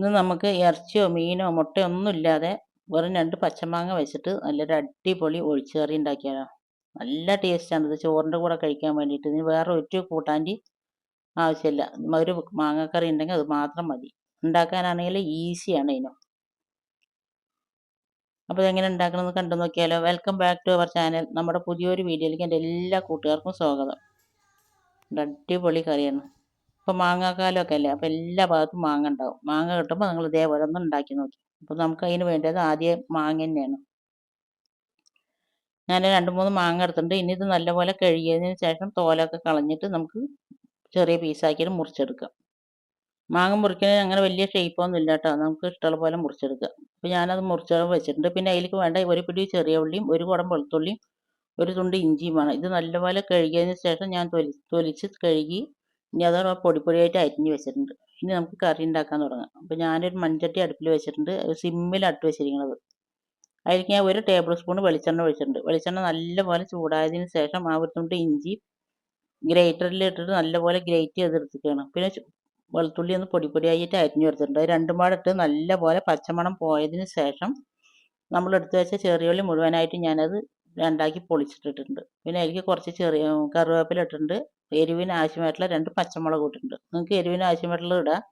ഇന്ന് നമുക്ക് ഇറച്ചിയോ മീനോ മുട്ടയോ ഒന്നും ഇല്ലാതെ വെറും രണ്ട് പച്ചമാങ്ങ വെച്ചിട്ട് നല്ലൊരു അടിപൊളി ഒഴിച്ചു കറി ഉണ്ടാക്കിയാലോ. നല്ല ടേസ്റ്റാണ് ഇത്. ചോറിന്റെ കൂടെ കഴിക്കാൻ വേണ്ടിയിട്ട്. ഇനി വേറെ ഒരു കൂട്ടാന്റെ ആവശ്യമില്ല. ഒരു മാങ്ങക്കറി ഉണ്ടെങ്കിൽ അത് മാത്രം മതി. ഉണ്ടാക്കാനാണെങ്കിൽ ഈസിയാണ് ഇതിനും അപ്പോൾ ഇതെങ്ങനെ ഉണ്ടാക്കണമെന്ന് കണ്ടു നോക്കിയാലോ. Welcome back to our channel നമ്മുടെ പുതിയൊരു വീഡിയോയിലേക്ക് എന്റെ എല്ലാ കൂട്ടുകാർക്കും സ്വാഗതം. അടിപൊളി കറിയാണ്. ഇപ്പോൾ മാങ്ങാക്കാലമൊക്കെ അല്ലേ അപ്പം എല്ലാ ഭാഗത്തും മാങ്ങ ഉണ്ടാവും മാങ്ങ കിട്ടുമ്പോൾ നിങ്ങൾ ഇതേപോലെ ഒന്ന് ഉണ്ടാക്കി നോക്കി. അപ്പോൾ നമുക്ക് അതിന് വേണ്ടത് ആദ്യം മാങ്ങ തന്നെയാണ്. ഞാൻ രണ്ട് മൂന്ന് മാങ്ങ എടുത്തിട്ടുണ്ട്. ഇനി ഇത് നല്ലപോലെ കഴുകിയതിന് ശേഷം തോലൊക്കെ കളഞ്ഞിട്ട് നമുക്ക് ചെറിയ പീസാക്കിയിട്ട് മുറിച്ചെടുക്കാം. മാങ്ങ മുറിക്കുന്നതിന് അങ്ങനെ വലിയ ഷേപ്പൊന്നും ഇല്ല കേട്ടോ. നമുക്ക് ഇഷ്ടമുള്ള പോലെ മുറിച്ചെടുക്കാം അപ്പോൾ ഞാനത് മുറിച്ച് വെച്ചിട്ടുണ്ട്. പിന്നെ അതിലേക്ക് വേണ്ട ഒരു പിടി ചെറിയ ഉള്ളിയും ഒരു കുടം വെളുത്തുള്ളിയും ഒരു തുണ്ട് ഇഞ്ചിയും വേണം ഇത് നല്ലപോലെ കഴുകിയതിന് ശേഷം ഞാൻ തൊലി തൊലിച്ച് കഴുകി ഇനി അത് പൊടി പൊടിയായിട്ട് അരിഞ്ഞ് വെച്ചിട്ടുണ്ട്. ഇനി നമുക്ക് കറി ഉണ്ടാക്കാൻ തുടങ്ങാം. അപ്പോൾ ഞാനൊരു മൺചട്ടി അടുപ്പിൽ വെച്ചിട്ടുണ്ട്. സിമ്മിൽ അട്ട് വെച്ചിരിക്കുന്നത് അതിലേക്ക് ഞാൻ ഒരു ടേബിൾ സ്പൂൺ വെളിച്ചെണ്ണ ഒഴിച്ചിട്ടുണ്ട്. വെളിച്ചെണ്ണ നല്ലപോലെ ചൂടായതിന് ശേഷം ആ ഒരു ഇഞ്ചി. ഗ്രേറ്ററിൽ ഇട്ടിട്ട് നല്ലപോലെ ഗ്രേറ്റ് ചെയ്തെടുത്തിരിക്കുകയാണ് പിന്നെ വെളുത്തുള്ളി ഒന്ന് പൊടി പൊടിയായിട്ട് അരിഞ്ഞു കൊടുത്തിട്ടുണ്ട്. രണ്ടും പാടെ ഇട്ട് നല്ലപോലെ പച്ചമണം പോയതിന് ശേഷം നമ്മൾ എടുത്തു വെച്ച ചെറിയുള്ളി മുഴുവനായിട്ട് ഞാനത് രണ്ടാക്കി പൊളിച്ചിട്ടിട്ടുണ്ട്. പിന്നെ അതിലേക്ക് കുറച്ച് ചെറിയ കറിവേപ്പില ഇട്ടിട്ടുണ്ട്. എരിവിന് ആവശ്യമായിട്ടുള്ള രണ്ട് പച്ചമുളക് ഇട്ടിട്ടുണ്ട്. നിങ്ങൾക്ക് എരിവിന് ആവശ്യമായിട്ടുള്ളത് ഇടാം.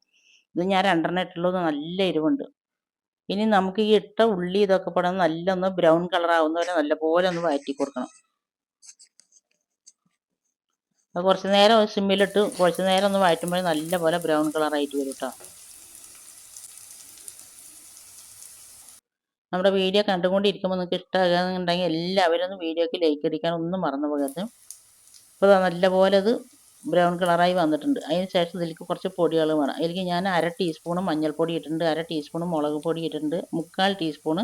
ഇത് ഞാൻ രണ്ടെണ്ണം ഇട്ടുള്ളൂ നല്ല എരിവുണ്ട്. ഇനി നമുക്ക് ഈ ഇട്ട ഉള്ളി ഇതൊക്കെ കൂടെ നല്ല ഒന്ന് ബ്രൗൺ കളർ ആവുന്നവരെ നല്ലപോലെ ഒന്ന് വഴറ്റി കൊടുക്കണം. കുറച്ച് നേരം സിമ്മിലിട്ട് കുറച്ച് നേരം ഒന്ന് വഴറ്റുമ്പോൾ നല്ലപോലെ ബ്രൗൺ കളറായിട്ട് വരും കേട്ടോ നമ്മുടെ വീഡിയോ കണ്ടുകൊണ്ടിരിക്കുമ്പോൾ നിങ്ങൾക്ക് ഇഷ്ടമാകുന്നുണ്ടെങ്കിൽ എല്ലാവരും ഒന്ന് വീഡിയോക്ക് ലൈക്ക് അടിക്കാൻ ഒന്നും മറന്നു പോകരുത് അപ്പോൾ നല്ലപോലെ അത് ബ്രൗൺ കളറായി വന്നിട്ടുണ്ട്. അതിന് ശേഷം ഇതിലേക്ക് കുറച്ച് പൊടികൾ വേണം. അതിലേക്ക് ഞാൻ അര ടീസ്പൂണ് മഞ്ഞൾപ്പൊടി ഇട്ടിട്ടുണ്ട്. അര ടീസ്പൂണ് മുളക് പൊടി ഇട്ടിട്ടുണ്ട്. മുക്കാൽ ടീസ്പൂണ്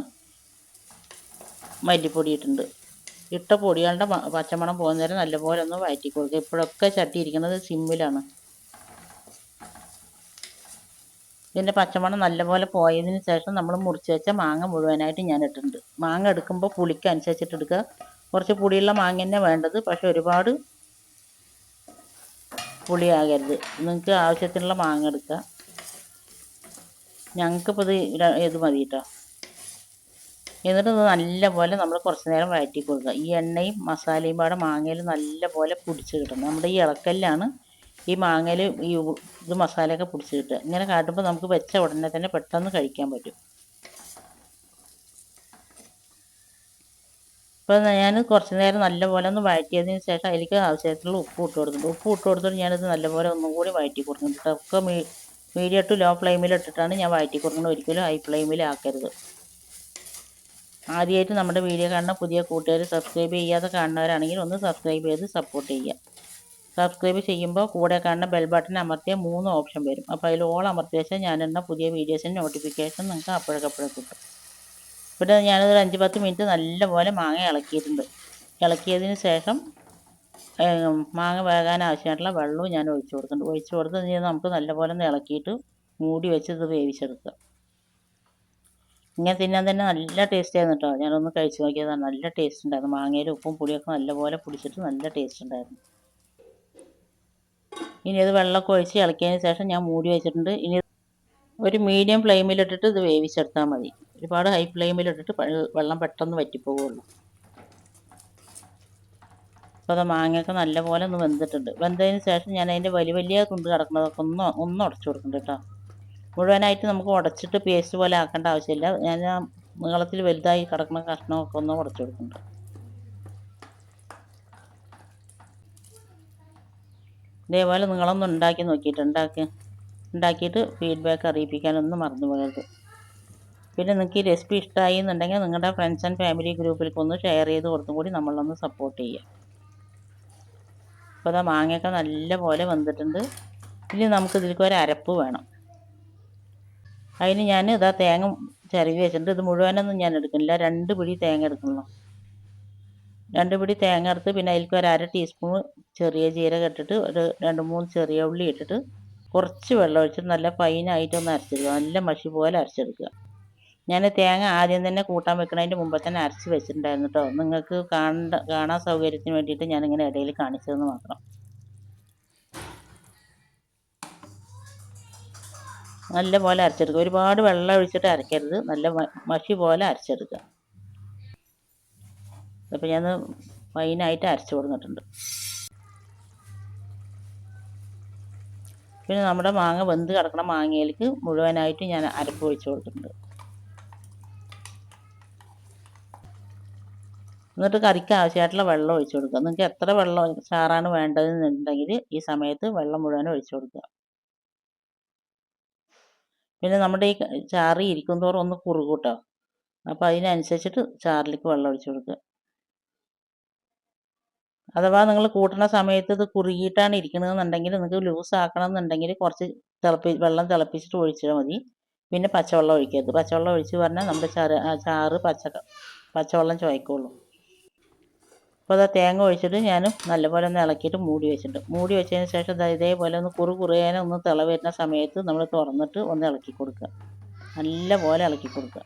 മല്ലിപ്പൊടി ഇട്ടിട്ടുണ്ട്. ഇട്ട പൊടികളുടെ പച്ചമണം പോകുന്നേരം നല്ലപോലെ ഒന്ന് വഴറ്റി കൊടുക്കുക. ഇപ്പോഴൊക്കെ ചട്ടി ഇരിക്കുന്നത് സിമ്മിലാണ് ഇതിന്റെ പച്ചമണം നല്ലപോലെ പോയതിന് ശേഷം നമ്മൾ മുറിച്ച് വെച്ച മാങ്ങ മുഴുവനായിട്ട് ഞാൻ ഇട്ടിട്ടുണ്ട്. മാങ്ങ എടുക്കുമ്പോൾ പുളിക്ക് അനുസരിച്ചിട്ട് എടുക്കുക. കുറച്ച് പുളിയുള്ള മാങ്ങ തന്നെ വേണ്ടത്. പക്ഷെ ഒരുപാട് പുളിയാകരുത്. നിങ്ങൾക്ക് ആവശ്യത്തിനുള്ള മാങ്ങ എടുക്കുക. ഞങ്ങൾക്കിപ്പോൾ ഇത് ഇത് മതി കേട്ടോ എന്നിട്ട് നല്ലപോലെ നമ്മൾ കുറച്ച് നേരം വഴറ്റി കൊടുക്കുക ഈ എണ്ണയും മസാലയും പാടെ മാങ്ങയിൽ നല്ലപോലെ പിടിച്ച് കിട്ടണം. നമ്മുടെ ഈ ഇളക്കല്ലാണ് ഈ മാങ്ങയിൽ ഈ ഇത് മസാലയൊക്കെ പിടിച്ച് കിട്ടുക ഇങ്ങനെ കാട്ടുമ്പോൾ നമുക്ക് വെച്ച ഉടനെ തന്നെ പെട്ടെന്ന് കഴിക്കാൻ പറ്റും. ഇപ്പോൾ ഞാൻ കുറച്ച് നേരം നല്ലപോലെ ഒന്ന് വഴറ്റിയതിന് ശേഷം അതിലേക്ക് ആവശ്യത്തിലുള്ള ഉപ്പ് ഇട്ട് കൊടുത്തിട്ടുണ്ട്. ഉപ്പ് ഇട്ട് കൊടുത്തിട്ട് ഞാനിത് നല്ലപോലെ ഒന്നും കൂടി വഴറ്റി കൊടുക്കുന്നുണ്ട് ഒക്കെ മീഡിയം ടു ലോ ഫ്ലെയിമിൽ ഇട്ടിട്ടാണ് ഞാൻ വഴറ്റി കൊടുക്കുന്നത്. ഒരിക്കലും ഹൈ ഫ്ലെയിമിൽ ആക്കരുത് ആദ്യമായിട്ട് നമ്മുടെ വീഡിയോ കാണുന്ന പുതിയ കൂട്ടുകാർ സബ്സ്ക്രൈബ് ചെയ്യാതെ കാണുന്നവരാണെങ്കിൽ ഒന്ന് സബ്സ്ക്രൈബ് ചെയ്ത് സപ്പോർട്ട് ചെയ്യുക സബ്സ്ക്രൈബ് ചെയ്യുമ്പോൾ കൂടെ കാണുന്ന ബെൽ ബട്ടൺ അമർത്തിയ മൂന്ന് ഓപ്ഷൻ വരും. അപ്പോൾ അതിൽ ഓൾ അമർത്തിയ വെച്ചാൽ ഞാനിടുന്ന പുതിയ വീഡിയോസിന്റെ നോട്ടിഫിക്കേഷൻ നിങ്ങൾക്ക് അപ്പോഴേക്കപ്പോഴേ കിട്ടും. പിന്നെ ഞാനതൊരു അഞ്ച് പത്ത് മിനിറ്റ് നല്ലപോലെ മാങ്ങ ഇളക്കിയിട്ടുണ്ട്. ഇളക്കിയതിന് ശേഷം മാങ്ങ വേകാൻ ആവശ്യമായിട്ടുള്ള വെള്ളവും ഞാൻ ഒഴിച്ചു കൊടുക്കുന്നുണ്ട് ഒഴിച്ചു കൊടുത്ത് നമുക്ക് നല്ലപോലെ ഒന്ന് ഇളക്കിയിട്ട് മൂടി വെച്ച് ഇത് വേവിച്ചെടുക്കുക. ഇങ്ങനെ തിന്നാൻ തന്നെ നല്ല ടേസ്റ്റ് ആയിരുന്നു കേട്ടോ ഞാനൊന്ന് കഴിച്ചു നോക്കിയതാണ്. നല്ല ടേസ്റ്റ് ഉണ്ടായിരുന്നു. മാങ്ങയിലും ഉപ്പും പുളിയൊക്കെ നല്ലപോലെ പിടിച്ചിട്ട് നല്ല ടേസ്റ്റ് ഉണ്ടായിരുന്നു. ഇനി അത് വെള്ളമൊക്കെ ഒഴിച്ച് ഇളക്കിയതിന് ശേഷം ഞാൻ മൂടി വെച്ചിട്ടുണ്ട്. ഇനി ഒരു മീഡിയം ഫ്ലെയിമിലിട്ടിട്ട് ഇത് വേവിച്ചെടുത്താൽ മതി. ഒരുപാട് ഹൈ ഫ്ലെയിമിലിട്ടിട്ട് വെള്ളം പെട്ടെന്ന് വറ്റിപ്പോവുള്ളൂ. അപ്പോൾ അത് മാങ്ങയൊക്കെ നല്ലപോലെ ഒന്ന് വെന്തിട്ടുണ്ട്. വെന്തതിന് ശേഷം ഞാൻ അതിന്റെ വലിയ വലിയ തുണ്ട് കിടക്കുന്നതൊക്കെ ഒന്ന് ഒന്ന് ഉടച്ചു കൊടുക്കുന്നുണ്ട് കേട്ടോ. മുഴുവനായിട്ട് നമുക്ക് ഉടച്ചിട്ട് പേസ്റ്റ് പോലെ ആക്കേണ്ട ആവശ്യമില്ല. ഞാൻ നീളത്തിൽ വലുതായി കിടക്കുന്ന കഷ്ണമൊക്കെ ഒന്ന് ഉടച്ചു കൊടുക്കുന്നുണ്ട് ഇതേപോലെ നിങ്ങളൊന്ന് ഉണ്ടാക്കി നോക്കിയിട്ട് ഉണ്ടാക്കി. ഉണ്ടാക്കിയിട്ട് ഫീഡ്ബാക്ക് അറിയിപ്പിക്കാനൊന്നും മറന്നു പോകരുത്. പിന്നെ നിങ്ങൾക്ക് ഈ റെസിപ്പി ഇഷ്ടമായി എന്നുണ്ടെങ്കിൽ നിങ്ങളുടെ ഫ്രണ്ട്സ് ആൻഡ് ഫാമിലി ഗ്രൂപ്പിലേക്ക് ഒന്ന് ഷെയർ ചെയ്ത് കൊടുത്തും കൂടി നമ്മളൊന്ന് സപ്പോർട്ട് ചെയ്യുക അപ്പോൾ അതാ മാങ്ങയൊക്കെ നല്ലപോലെ വന്നിട്ടുണ്ട്. ഇനി നമുക്ക് ഇതിലേക്ക് ഒരു അരപ്പ് വേണം. അതിന് ഞാൻ ഇതാ തേങ്ങ ചിരവി വെച്ചിട്ടുണ്ട്. ഇത് മുഴുവനൊന്നും ഞാൻ എടുക്കുന്നില്ല. രണ്ട് പിടി തേങ്ങ എടുക്കുന്നു രണ്ട് പിടി തേങ്ങ എടുത്ത് പിന്നെ അതിലേക്ക് ഒരു അര ടീസ്പൂൺ ചെറിയ ജീരകം ഇട്ടിട്ട് ഒരു രണ്ട് മൂന്ന് ചെറിയ ഉള്ളി ഇട്ടിട്ട് കുറച്ച് വെള്ളം ഒഴിച്ചിട്ട് നല്ല ഫൈനായിട്ടൊന്ന് അരച്ചെടുക്കുക. നല്ല മഷി പോലെ അരച്ചെടുക്കുക. ഞാൻ തേങ്ങ ആദ്യം തന്നെ കൂട്ടാൻ വെക്കണതിന്റെ മുമ്പ് തന്നെ അരച്ച് വെച്ചിട്ടുണ്ടായിരുന്നു കേട്ടോ നിങ്ങൾക്ക് കാണേണ്ട കാണാൻ സൗകര്യത്തിന് വേണ്ടിയിട്ട് ഞാനിങ്ങനെ ഇടയിൽ കാണിച്ചതെന്ന് മാത്രം. നല്ല പോലെ അരച്ചെടുക്കുക. ഒരുപാട് വെള്ളം ഒഴിച്ചിട്ട് അരയ്ക്കരുത് നല്ല മഷി പോലെ അരച്ചെടുക്കുക. അപ്പോൾ ഞാൻ ഫൈനായിട്ട് അരച്ച് കൊടുത്തിട്ടുണ്ട്. പിന്നെ നമ്മുടെ മാങ്ങ വെന്ത് കിടക്കണ മാങ്ങയിലേക്ക് മുഴുവനായിട്ട് ഞാൻ അരപ്പ് ഒഴിച്ചു കൊടുത്തിട്ടുണ്ട്. എന്നിട്ട് കറിക്ക് ആവശ്യമായിട്ടുള്ള വെള്ളം ഒഴിച്ചു കൊടുക്കുക. നിങ്ങൾക്ക് എത്ര വെള്ളം ചാറാണ് വേണ്ടതെന്നുണ്ടെങ്കിൽ ഈ സമയത്ത് വെള്ളം മുഴുവൻ ഒഴിച്ചു കൊടുക്കുക. പിന്നെ നമ്മുടെ ഈ ചാറി ഇരിക്കും തോറും ഒന്ന് കുറുകൂട്ടോ അപ്പോൾ അതിനനുസരിച്ചിട്ട് ചാറിലേക്ക് വെള്ളം ഒഴിച്ചു കൊടുക്കുക. അഥവാ നിങ്ങൾ കൂട്ടണ സമയത്ത് ഇത് കുറുകിയിട്ടാണ് ഇരിക്കണമെന്നുണ്ടെങ്കിൽ നിങ്ങൾക്ക് ലൂസ് ആക്കണം എന്നുണ്ടെങ്കിൽ കുറച്ച് തിളപ്പി വെള്ളം തിളപ്പിച്ചിട്ട് ഒഴിച്ചാൽ മതി. പിന്നെ പച്ചവെള്ളം ഒഴിക്കരുത്. പച്ചവെള്ളം ഒഴിച്ച് പറഞ്ഞാൽ നമ്മുടെ ചാറ് ചാറ് പച്ച പച്ചവെള്ളം ചുവയ്ക്കുള്ളൂ. അപ്പോൾ അതാ തേങ്ങ ഒഴിച്ചിട്ട് ഞാൻ നല്ലപോലെ ഒന്ന് ഇളക്കിയിട്ട് മൂടി വെച്ചിട്ടുണ്ട്. മൂടി വെച്ചതിന് ശേഷം ഇതേപോലെ ഒന്ന് കുറു കുറുകേനെ ഒന്ന് തിള വരുന്ന സമയത്ത് നമ്മൾ തുറന്നിട്ട് ഒന്ന് ഇളക്കി കൊടുക്കുക. നല്ലപോലെ ഇളക്കി കൊടുക്കുക.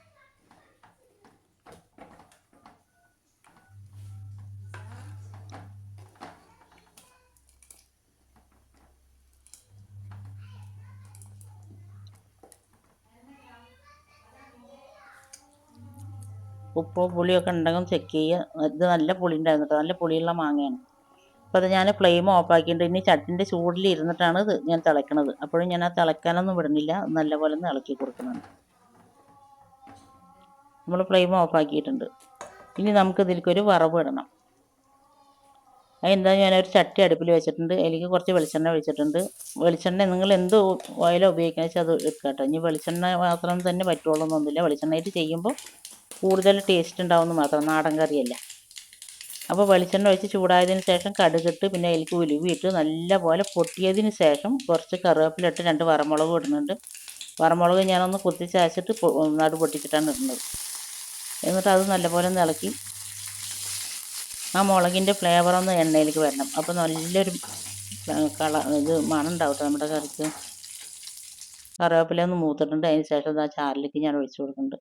ഉപ്പോ പുളിയൊക്കെ ഉണ്ടെങ്കിൽ ചെക്ക് ചെയ്യുക. ഇത് നല്ല പുളി ഉണ്ടായിരുന്നു കേട്ടോ. നല്ല പുളിയുള്ള മാങ്ങയാണ്. അപ്പോൾ അത് ഞാൻ ഫ്ലെയിം ഓഫ് ഓഫാക്കിയിട്ട് ഇനി ചട്ടിന്റെ ചൂടിൽ ഇരുന്നിട്ടാണ് ഇത് ഞാൻ തിളയ്ക്കണത് അപ്പോഴും ഞാൻ ആ തിളയ്ക്കാനൊന്നും വിടുന്നില്ല. നല്ലപോലെ ഒന്ന് ഇളക്കി കൊടുക്കുന്നുണ്ട് നമ്മൾ ഫ്ലെയിം ഓഫ് ആക്കിയിട്ടുണ്ട്. ഇനി നമുക്ക് ഇതിലേക്കൊരു വറവ് ഇടണം. അതെന്താ ഞാനൊരു ചട്ടി അടുപ്പിൽ വെച്ചിട്ടുണ്ട്. അതിലേക്ക് കുറച്ച് വെളിച്ചെണ്ണ ഒഴിച്ചിട്ടുണ്ട്. വെളിച്ചെണ്ണ നിങ്ങൾ എന്ത് ഓയിലോ ഉപയോഗിക്കുന്നത് വെച്ചാൽ അത് എടുക്കാം കേട്ടോ. ഇനി വെളിച്ചെണ്ണ മാത്രം തന്നെ പറ്റുള്ളൂ എന്നൊന്നുമില്ല. വെളിച്ചെണ്ണയിട്ട് ചെയ്യുമ്പോൾ കൂടുതൽ ടേസ്റ്റ് ഉണ്ടാവുമെന്ന് മാത്രം നാടൻ കറിയല്ല. അപ്പോൾ വെളിച്ചെണ്ണ ഒഴിച്ച് ചൂടായതിന് ശേഷം കടുകിട്ട് പിന്നെ അതിലേക്ക് ഉലുവിയിട്ട് നല്ലപോലെ പൊട്ടിയതിന് ശേഷം കുറച്ച് കറിവേപ്പിലിട്ട് രണ്ട് വറമുളക് ഇടുന്നുണ്ട്. വറമുളക് ഞാനൊന്ന് കുത്തി ചായച്ചിട്ട് നടു പൊട്ടിച്ചിട്ടാണ് ഇടുന്നത്. എന്നിട്ട് അത് നല്ലപോലെ ഒന്ന് ഇളക്കി. ആ മുളകിന്റെ ഫ്ലേവർ ഒന്ന് എണ്ണയിലേക്ക് വരണം. അപ്പോൾ നല്ലൊരു കള ഇത് മണം നമ്മുടെ കറിക്ക്. കറിവേപ്പില ഒന്ന് മൂത്തിട്ടുണ്ട്. അതിന് ശേഷം ആ ചാറിലേക്ക് ഞാൻ ഒഴിച്ചു കൊടുക്കുന്നുണ്ട്.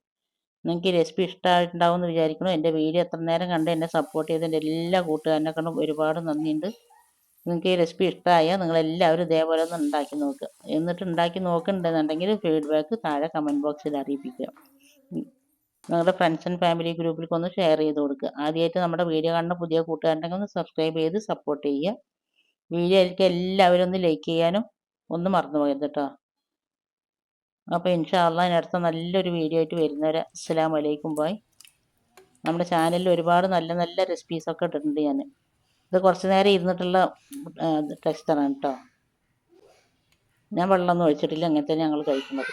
നിങ്ങൾക്ക് ഈ റെസിപ്പി ഇഷ്ടമായിട്ടുണ്ടാവും എന്ന് വിചാരിക്കുന്നു എന്റെ വീഡിയോ എത്ര നേരം കണ്ട് എന്നെ സപ്പോർട്ട് ചെയ്ത് എന്റെ എല്ലാ കൂട്ടുകാരനെ ഒരുപാട് നന്ദിയുണ്ട്. നിങ്ങൾക്ക് ഈ റെസിപ്പി ഇഷ്ടമായാൽ നിങ്ങളെല്ലാവരും ഇതേപോലെ ഒന്ന് ഉണ്ടാക്കി നോക്കുക എന്നിട്ട് ഉണ്ടാക്കി നോക്കുന്നുണ്ടെന്നുണ്ടെങ്കിൽ ഫീഡ്ബാക്ക് താഴെ കമന്റ് ബോക്സിൽ അറിയിപ്പിക്കുക. നിങ്ങളുടെ ഫ്രണ്ട്സ് ആൻഡ് ഫാമിലി ഗ്രൂപ്പിലേക്ക് ഒന്ന് ഷെയർ ചെയ്ത് കൊടുക്കുക. ആദ്യമായിട്ട് നമ്മുടെ വീഡിയോ കാണുന്ന പുതിയ കൂട്ടുകാരുണ്ടെങ്കിൽ ഒന്ന് സബ്സ്ക്രൈബ് ചെയ്ത് സപ്പോർട്ട് ചെയ്യുക. വീഡിയോ ആയിരിക്കും എല്ലാവരും ഒന്ന് ലൈക്ക് ചെയ്യാനും ഒന്നും മറന്നു പോകരുത് കേട്ടോ അപ്പോൾ ഇൻഷാ ഇൻഷാല്ല അതിനടുത്ത നല്ലൊരു വീഡിയോ ആയിട്ട് വരുന്നവരെ അസ്സാം വലൈക്കും ബായ് നമ്മുടെ ചാനലിൽ ഒരുപാട് നല്ല നല്ല റെസിപ്പീസൊക്കെ ഇട്ടിട്ടുണ്ട് ഞാൻ ഇത് കുറച്ച് നേരം ഇരുന്നിട്ടുള്ള ടെക്സ്റ്റാണ് കേട്ടോ. ഞാൻ വെള്ളമൊന്നും ഒഴിച്ചിട്ടില്ല അങ്ങനെ തന്നെ ഞങ്ങൾ കഴിക്കുന്നത്.